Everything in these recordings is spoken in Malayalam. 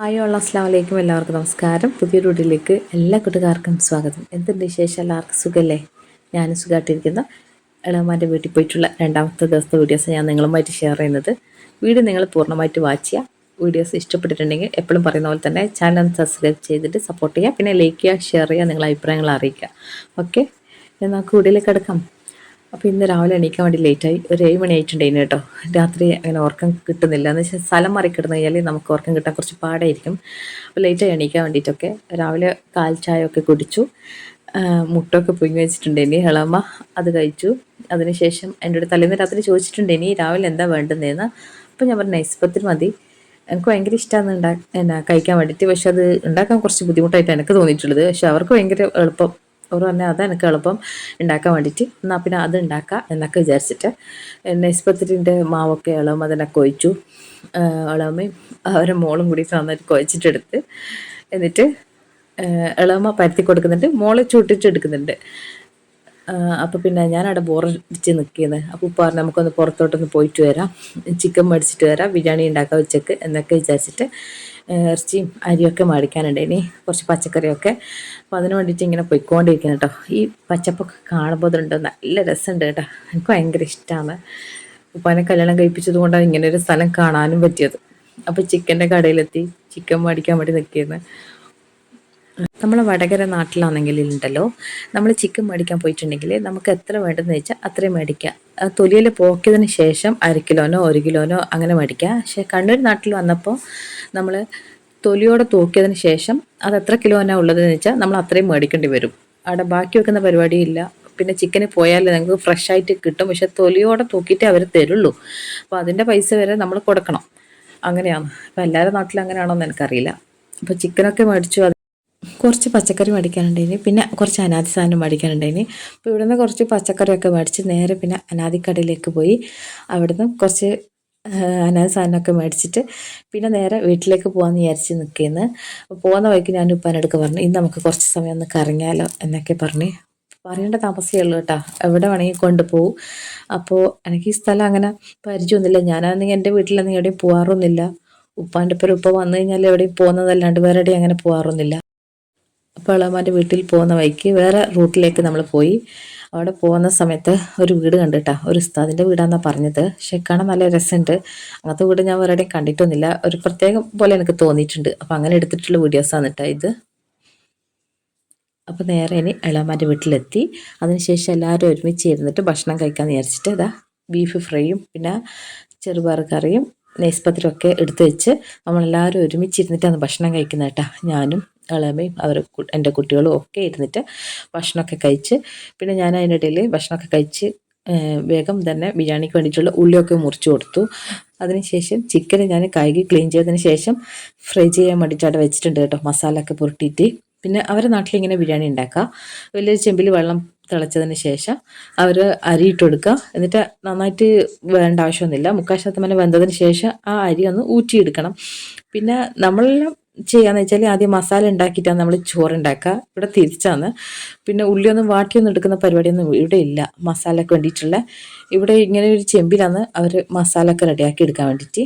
ഹായ് ഉള്ള അസ്ലാം വലൈക്കും എല്ലാവർക്കും നമസ്കാരം. പുതിയൊരു വീട്ടിലേക്ക് എല്ലാ കൂട്ടുകാർക്കും സ്വാഗതം. എന്തുണ്ട് വിശേഷം? എല്ലാവർക്കും സുഖമല്ലേ ഞാനും സുഖമായിട്ടിരിക്കുന്ന ഇളമാന്റെ വീട്ടിൽ പോയിട്ടുള്ള രണ്ടാമത്തെ ദിവസത്തെ വീഡിയോസ് ഞാൻ നിങ്ങളുമായിട്ട് ഷെയർ ചെയ്യുന്നത്. വീഡിയോ നിങ്ങൾ പൂർണമായിട്ട് വാച്ച് ചെയ്യുക. വീഡിയോസ് ഇഷ്ടപ്പെട്ടിട്ടുണ്ടെങ്കിൽ എപ്പോഴും പറയുന്ന പോലെ തന്നെ ചാനൽ സബ്സ്ക്രൈബ് ചെയ്തിട്ട് സപ്പോർട്ട് ചെയ്യുക. പിന്നെ ലൈക്ക് ചെയ്യുക ഷെയർ ചെയ്യുക നിങ്ങളുടെ അഭിപ്രായങ്ങൾ അറിയിക്കുക. ഓക്കെ നമുക്ക് വീഡിയോയിലേക്ക് എടുക്കാം അപ്പോൾ ഇന്ന് രാവിലെ എണീക്കാൻ വേണ്ടി ലേറ്റായി ഒരു ഏഴ് മണി ആയിട്ടുണ്ടായിരുന്നു കേട്ടോ. രാത്രി അങ്ങനെ ഉറക്കം കിട്ടുന്നില്ല. എന്ന് വെച്ചാൽ സ്ഥലം മാറി കിടന്നു കഴിഞ്ഞാൽ നമുക്ക് ഉറക്കം കിട്ടാൻ കുറച്ച് പാടായിരിക്കും. അപ്പോൾ ലേറ്റായി എണീക്കാൻ വേണ്ടിയിട്ടൊക്കെ രാവിലെ കാൽ ചായ ഒക്കെ കുടിച്ചു മുട്ടൊക്കെ പൊങ്ങി വെച്ചിട്ടുണ്ട് ഇനി ഇളമ്മ അത് കഴിച്ചു. അതിനുശേഷം എന്റെ അടുത്ത് തലേന്ന് രാത്രി ചോദിച്ചിട്ടുണ്ട് ഇനി രാവിലെ എന്താ വേണ്ടുന്നതെന്ന് അപ്പോൾ ഞാൻ പറഞ്ഞു നൈസ്പത്തിൽ മതി. എനിക്ക് ഭയങ്കര ഇഷ്ടമാണ് ഉണ്ടാ എന്നാ കഴിക്കാൻ വേണ്ടിയിട്ട്. പക്ഷെ അത് ഉണ്ടാക്കാൻ കുറച്ച് ബുദ്ധിമുട്ടായിട്ടാണ് എനിക്ക് തോന്നിയിട്ടുള്ളത്. പക്ഷെ അവർക്ക് ഭയങ്കര എളുപ്പം. അവർ പറഞ്ഞാൽ അത് എനിക്ക് എളുപ്പം ഉണ്ടാക്കാൻ വേണ്ടിയിട്ട് എന്നാൽ പിന്നെ അത് ഉണ്ടാക്കാം എന്നൊക്കെ വിചാരിച്ചിട്ട്. നെസ്പത്തിരിന്റെ മാവൊക്കെ ഇളവും അതിനൊക്കെ ഒഴിച്ചു ഇളവമ്മയും അവരെ മോളും കൂടി നന്നായിട്ട് കുഴച്ചിട്ടെടുത്ത് എന്നിട്ട് ഇളവമ്മ പരത്തി കൊടുക്കുന്നുണ്ട്. മോളെ ചുട്ടിട്ടെടുക്കുന്നുണ്ട് അപ്പോൾ പിന്നെ ഞാനവിടെ ബോറടിച്ച് നിൽക്കുന്നത് അപ്പോൾ ഉപ്പ പറഞ്ഞാൽ നമുക്കൊന്ന് പുറത്തോട്ടൊന്ന് പോയിട്ട് വരാം. ചിക്കൻ മേടിച്ചിട്ട് വരാം. ബിരിയാണി ഉണ്ടാക്കാം ഉച്ചയ്ക്ക് എന്നൊക്കെ വിചാരിച്ചിട്ട് ഇറച്ചിയും അരിയൊക്കെ മേടിക്കാനുണ്ട് ഇനി കുറച്ച് പച്ചക്കറിയൊക്കെ. അപ്പോൾ അതിന് വേണ്ടിയിട്ട് ഇങ്ങനെ പോയിക്കൊണ്ടിരിക്കുന്നു കേട്ടോ. ഈ പച്ചപ്പൊക്കെ കാണുമ്പോൾ അതുണ്ട് നല്ല രസമുണ്ട് കേട്ടോ. എനിക്ക് ഭയങ്കര ഇഷ്ടമാണ് ഉപ്പാനെ കല്യാണം കഴിപ്പിച്ചത് കൊണ്ടാണ് ഇങ്ങനെ ഒരു സ്ഥലം കാണാനും പറ്റിയത്. അപ്പോൾ ചിക്കന്റെ കടയിലെത്തി ചിക്കൻ മേടിക്കാൻ വേണ്ടി നിൽക്കുന്നത് നമ്മൾ വടകര നാട്ടിലാണെങ്കിൽ ഉണ്ടല്ലോ നമ്മൾ ചിക്കൻ മേടിക്കാൻ പോയിട്ടുണ്ടെങ്കിൽ നമുക്ക് എത്ര വേണ്ടതെന്ന് വെച്ചാൽ അത്രയും മേടിക്കാം. തൊലിയിൽ പോക്കിയതിന് ശേഷം അര കിലോനോ ഒരു കിലോനോ അങ്ങനെ മേടിക്കാം. പക്ഷേ കണ്ണൂർ നാട്ടിൽ വന്നപ്പോൾ നമ്മൾ തൊലിയോടെ തൂക്കിയതിന് ശേഷം അത് എത്ര കിലോനാണ് ഉള്ളതെന്ന് വെച്ചാൽ നമ്മൾ അത്രയും മേടിക്കേണ്ടി വരും. അവിടെ ബാക്കി വെക്കുന്ന പരിപാടിയില്ല പിന്നെ ചിക്കന് പോയാൽ നിങ്ങൾക്ക് ഫ്രഷ് ആയിട്ട് കിട്ടും. പക്ഷെ തൊലിയോടെ തൂക്കിയിട്ടേ അവർ തരുള്ളൂ. അപ്പോൾ അതിന്റെ പൈസ വരെ നമ്മൾ കൊടുക്കണം. അങ്ങനെയാണ്. അപ്പോൾ എല്ലാവരുടെ നാട്ടിലും അങ്ങനെയാണോ എന്ന് എനിക്കറിയില്ല. അപ്പോൾ ചിക്കനൊക്കെ മേടിച്ചു കുറച്ച് പച്ചക്കറി മേടിക്കാനുണ്ടായിന്. പിന്നെ കുറച്ച് അനാദി സാധനം മേടിക്കാനുണ്ടായിന്. അപ്പോൾ ഇവിടുന്ന് കുറച്ച് പച്ചക്കറിയൊക്കെ മേടിച്ച് നേരെ പിന്നെ അനാദിക്കടയിലേക്ക് പോയി. അവിടുന്ന് കുറച്ച് അനാദി സാധനമൊക്കെ മേടിച്ചിട്ട് പിന്നെ നേരെ വീട്ടിലേക്ക് പോകാമെന്ന് വിചാരിച്ച് നിൽക്കുന്നത് പോകുന്ന വഴിക്ക് ഞാൻ ഉപ്പാനടുക്ക് പറഞ്ഞു ഇന്ന് നമുക്ക് കുറച്ച് സമയം ഒന്ന് കറങ്ങിയാലോ എന്നൊക്കെ പറഞ്ഞ്. പറയേണ്ട താമസമേ ഉള്ളൂ കേട്ടോ. എവിടെ വേണമെങ്കിൽ കൊണ്ടുപോകും. അപ്പോൾ എനിക്ക് ഈ സ്ഥലം അങ്ങനെ പരിചയമൊന്നുമില്ല. ഞാനാണെങ്കിൽ എന്റെ വീട്ടിലൊന്നും എവിടെയും പോകാറൊന്നുമില്ല. ഉപ്പാന്റെ പേര് ഉപ്പ വന്നു കഴിഞ്ഞാൽ എവിടെയും പോകുന്നതല്ലാണ്ട് വേറെ എവിടെയും അങ്ങനെ പോകാറൊന്നുമില്ല. അപ്പോൾ ഇളമാന്റെ വീട്ടിൽ പോകുന്ന വഴിക്ക് വേറെ റൂട്ടിലേക്ക് നമ്മൾ പോയി. അവിടെ പോകുന്ന സമയത്ത് ഒരു വീട് കണ്ടിട്ടാ. ഒരു ഉസ്താദിന്റെ വീടാണെന്നാണ് പറഞ്ഞത്. പക്ഷെ കാണാൻ നല്ല രസമുണ്ട് അങ്ങനത്തെ വീട് ഞാൻ വേറെ കണ്ടിട്ടൊന്നുമില്ല. ഒരു പ്രത്യേകം പോലെ എനിക്ക് തോന്നിയിട്ടുണ്ട്. അപ്പോൾ അങ്ങനെ എടുത്തിട്ടുള്ള വീഡിയോസാണ് കേട്ടോ ഇത്. അപ്പോൾ നേരെ ഇനി ഇളമാന്റെ വീട്ടിലെത്തി. അതിനുശേഷം എല്ലാവരും ഒരുമിച്ച് ഇരുന്നിട്ട് ഭക്ഷണം കഴിക്കാൻ വിചാരിച്ചിട്ട് ഇതാ ബീഫ് ഫ്രൈയും പിന്നെ ചെറുപയർ കറിയും നെയ്സ്പത്തിരൊക്കെ എടുത്തു വെച്ച് നമ്മളെല്ലാവരും ഒരുമിച്ചിരുന്നിട്ടാണ് ഭക്ഷണം കഴിക്കുന്നത് കേട്ടോ. ഞാനും ഇളമയും അവർ എന്റെ കുട്ടികളും ഒക്കെ ഇരുന്നിട്ട് ഭക്ഷണമൊക്കെ കഴിച്ച് പിന്നെ ഞാൻ അതിനിടയിൽ ഭക്ഷണമൊക്കെ കഴിച്ച് വേഗം തന്നെ ബിരിയാണിക്ക് വേണ്ടിയിട്ടുള്ള ഉള്ളിയൊക്കെ മുറിച്ച് കൊടുത്തു. അതിനുശേഷം ചിക്കൻ ഞാൻ കഴുകി ക്ലീൻ ചെയ്തതിന് ശേഷം ഫ്രൈ ചെയ്യാൻ വേണ്ടിയിട്ട് അവിടെ വെച്ചിട്ടുണ്ട് കേട്ടോ മസാലയൊക്കെ പുരട്ടിയിട്ട്. പിന്നെ അവരുടെ നാട്ടിൽ ഇങ്ങനെ ബിരിയാണി ഉണ്ടാക്കുക. വലിയൊരു ചെമ്പിൽ വെള്ളം തിളച്ചതിന് ശേഷം അവർ അരി ഇട്ട് കൊടുക്കുക. എന്നിട്ട് നന്നായിട്ട് വേണ്ട ആവശ്യമൊന്നുമില്ല. മുക്കാൽ ശതമാനം വെന്തതിന് ശേഷം ആ അരി ഒന്ന് ഊറ്റിയെടുക്കണം. പിന്നെ നമ്മളെല്ലാം ചെയ്യാന്ന് വെച്ചാൽ ആദ്യം മസാല ഉണ്ടാക്കിയിട്ടാണ് നമ്മൾ ചോറ് ഉണ്ടാക്കുക ഇവിടെ തിരിച്ചാണ്. പിന്നെ ഉള്ളിയൊന്നും വാട്ടിയൊന്നും എടുക്കുന്ന പരിപാടിയൊന്നും ഇവിടെ ഇല്ല. മസാലക്ക് വേണ്ടിയിട്ടുള്ള. ഇവിടെ ഇങ്ങനെ ഒരു ചെമ്പിലാണ് അവർ മസാല ഒക്കെ റെഡിയാക്കി എടുക്കാൻ വേണ്ടിയിട്ട്.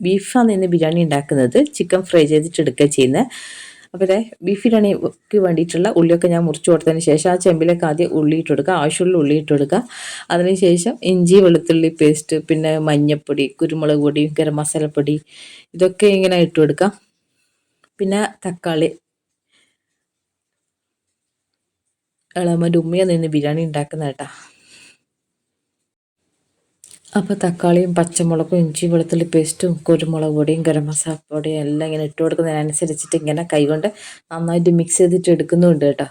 ബീഫാണ് ഇന്ന് ബിരിയാണി ഉണ്ടാക്കുന്നത്. ചിക്കൻ ഫ്രൈ ചെയ്തിട്ട് എടുക്കുക ചെയ്യുന്നത് അപ്പോൾ ഇതേ ബീഫ് ബിരിയാണിക്ക് വേണ്ടിയിട്ടുള്ള ഉള്ളിയൊക്കെ ഞാൻ മുറിച്ച് കൊടുത്തതിന് ശേഷം ആ ചെമ്പിലേക്ക് ആദ്യം ഉള്ളി ഇട്ട് കൊടുക്കുക. ആവശ്യമുള്ള ഉള്ളി ഇട്ട് കൊടുക്കുക. അതിനുശേഷം ഇഞ്ചി വെളുത്തുള്ളി പേസ്റ്റ് പിന്നെ മഞ്ഞൾപ്പൊടി കുരുമുളക് പൊടി ഗരം മസാലപ്പൊടി ഇതൊക്കെ ഇങ്ങനെ ഇട്ട് കൊടുക്കാം പിന്നെ തക്കാളി. ഇളമന്റെ ഉമ്മ നിന്ന് ബിരിയാണി ഉണ്ടാക്കുന്ന കേട്ടാ. അപ്പോൾ തക്കാളിയും പച്ചമുളകും ഇഞ്ചി വെളുത്തുള്ളി പേസ്റ്റും കുരുമുളക് പൊടിയും ഗരം മസാല പൊടിയും എല്ലാം ഇങ്ങനെ ഇട്ട് കൊടുക്കുന്നതിനനുസരിച്ചിട്ട് ഇങ്ങനെ കൈകൊണ്ട് നന്നായിട്ട് മിക്സ് ചെയ്തിട്ട് എടുക്കുന്നുണ്ട് കേട്ടോ.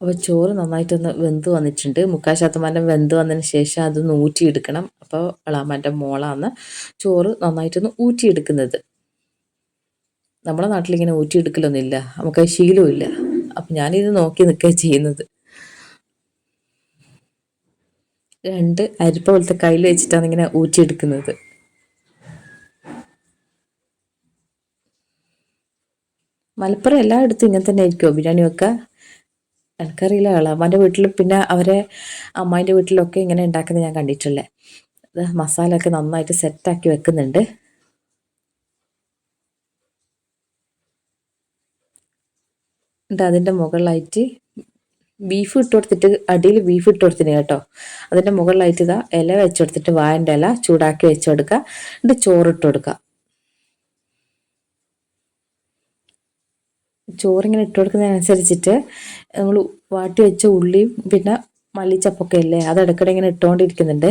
അപ്പോൾ ചോറ് നന്നായിട്ടൊന്ന് വെന്ത് വന്നിട്ടുണ്ട്. മുക്കാൽ ശതമാനം വെന്ത് വന്നതിന് ശേഷം അതൊന്ന് ഊറ്റിയെടുക്കണം. അപ്പോൾ വളാമാന്റെ മോളാണ് ചോറ് നന്നായിട്ടൊന്ന് ഊറ്റിയെടുക്കുന്നത്. നമ്മുടെ നാട്ടിലിങ്ങനെ ഊറ്റിയെടുക്കലൊന്നുമില്ല. നമുക്ക് ശീലമില്ല അപ്പം ഞാനിത് നോക്കി നിൽക്കുക ചെയ്യുന്നത്. രണ്ട് അരിപ്പ പോലത്തെ കയ്യിൽ വെച്ചിട്ടാണ് ഇങ്ങനെ ഊറ്റിയെടുക്കുന്നത്. മലപ്പുറം എല്ലായിടത്തും ഇങ്ങനെ തന്നെ ആയിരിക്കുമോ? ബിരിയാണി വെക്കുക എനിക്കറിയില്ല ഇളാമാന്റെ വീട്ടിൽ പിന്നെ അവരെ അമ്മായിന്റെ വീട്ടിലൊക്കെ ഇങ്ങനെ ഉണ്ടാക്കുന്നത് ഞാൻ കണ്ടിട്ടുള്ളത് ദാ മസാലയൊക്കെ നന്നായിട്ട് സെറ്റാക്കി വെക്കുന്നുണ്ട്. എന്നിട്ട് അതിന്റെ മുകളിലായിട്ട് ബീഫ് ഇട്ട് കൊടുത്തിട്ട് അടിയിൽ ബീഫ് ഇട്ട് കൊടുത്തിന് കേട്ടോ. അതിന്റെ മുകളിലായിട്ട് ഇതാ ഇല വെച്ച് കൊടുത്തിട്ട് വായന്റെ ഇല ചൂടാക്കി വെച്ച് കൊടുക്കുക. എന്നിട്ട് ചോറിട്ട് കൊടുക്കുക. ചോറിങ്ങനെ ഇട്ട് കൊടുക്കുന്നതിനനുസരിച്ചിട്ട് നമ്മൾ വാട്ടി വെച്ച ഉള്ളിയും പിന്നെ മല്ലിച്ചപ്പൊക്കെ അല്ലേ അത് ഇടയ്ക്കിടെ ഇങ്ങനെ ഇട്ടുകൊണ്ടിരിക്കുന്നുണ്ട്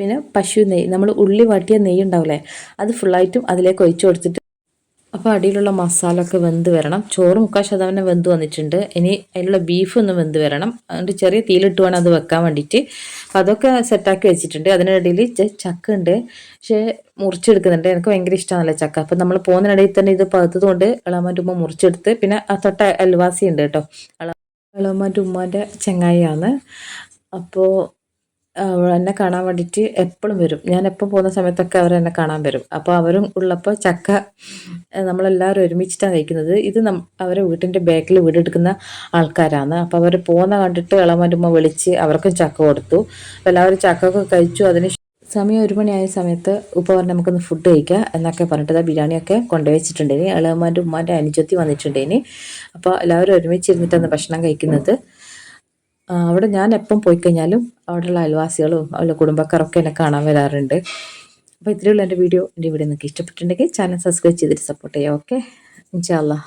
പിന്നെ പശു നെയ്യ് നമ്മൾ ഉള്ളി വാട്ടിയ നെയ്യ് ഉണ്ടാവില്ലേ അത് ഫുള്ളായിട്ടും അതിലേക്ക് ഒഴിച്ചു കൊടുത്തിട്ട് അപ്പോൾ അടിയിലുള്ള മസാല ഒക്കെ വെന്ത് വരണം. ചോറ് മുക്കാൽ ശതമാനം വെന്ത് വന്നിട്ടുണ്ട്. ഇനി അതിലുള്ള ബീഫ് ഒന്ന് വെന്ത് വരണം. അതുകൊണ്ട് ചെറിയ തീയിലിട്ട് വേണം അത് വെക്കാൻ വേണ്ടിയിട്ട്. അപ്പോൾ അതൊക്കെ സെറ്റാക്കി വെച്ചിട്ടുണ്ട്. അതിനിടയിൽ ചക്ക ഉണ്ട്. പക്ഷേ മുറിച്ചെടുക്കുന്നുണ്ട്. എനിക്ക് ഭയങ്കര ഇഷ്ടമാണല്ലോ ചക്ക. അപ്പം നമ്മൾ പോകുന്നതിനിടയിൽ തന്നെ ഇത് പകുത്തത് കൊണ്ട് ഇളമാന്റെ ഉമ്മ മുറിച്ചെടുത്ത്. പിന്നെ ആ തൊട്ട അൽവാസി ഉണ്ട് കേട്ടോ. ഇളമാന്റെ ഉമ്മാന്റെ ചെങ്ങായിയാണ്. അപ്പോൾ എന്നെ കാണാൻ വേണ്ടിയിട്ട് എപ്പോഴും വരും. ഞാൻ എപ്പോൾ പോകുന്ന സമയത്തൊക്കെ അവർ എന്നെ കാണാൻ വരും. അപ്പോൾ അവരും ഉള്ളപ്പോൾ ചക്ക നമ്മളെല്ലാവരും ഒരുമിച്ചിട്ടാണ് കഴിക്കുന്നത്. ഇത് നം അവരെ വീട്ടിന്റെ ബാക്കിൽ വീടെടുക്കുന്ന ആൾക്കാരാണ്. അപ്പോൾ അവർ പോകുന്ന കണ്ടിട്ട് ഇളമരുമ്മ വിളിച്ച് അവർക്കും ചക്ക കൊടുത്തു. എല്ലാവരും ചക്കൊക്കെ കഴിച്ചു. അതിന് സമയം ഒരു മണിയായ സമയത്ത് ഉപ്പ പറഞ്ഞ് നമുക്കൊന്ന് ഫുഡ് കഴിക്കാം എന്നൊക്കെ പറഞ്ഞിട്ട് ബിരിയാണിയൊക്കെ കൊണ്ടുവച്ചിട്ടുണ്ടേനി ഇളമാന്റെ ഉമ്മാന്റെ അനുജത്തി വന്നിട്ടുണ്ടേനി അപ്പോൾ എല്ലാവരും ഒരുമിച്ചിരുന്നിട്ടാണ് ഭക്ഷണം കഴിക്കുന്നത്. അവിടെ ഞാൻ എപ്പം പോയി കഴിഞ്ഞാലും അവിടെയുള്ള അയൽവാസികളും അവരുടെ കുടുംബക്കാരൊക്കെ എന്നെ കാണാൻ വരാറുണ്ട്. അപ്പോൾ ഇത്രയുള്ള എന്റെ വീഡിയോ. എന്റെ വീഡിയോ നിങ്ങൾക്ക് ഇഷ്ടപ്പെട്ടിട്ടുണ്ടെങ്കിൽ ചാനൽ സബ്സ്ക്രൈബ് ചെയ്തിട്ട് സപ്പോർട്ട് ചെയ്യാം ഓക്കെ ഇൻഷാല്ലാ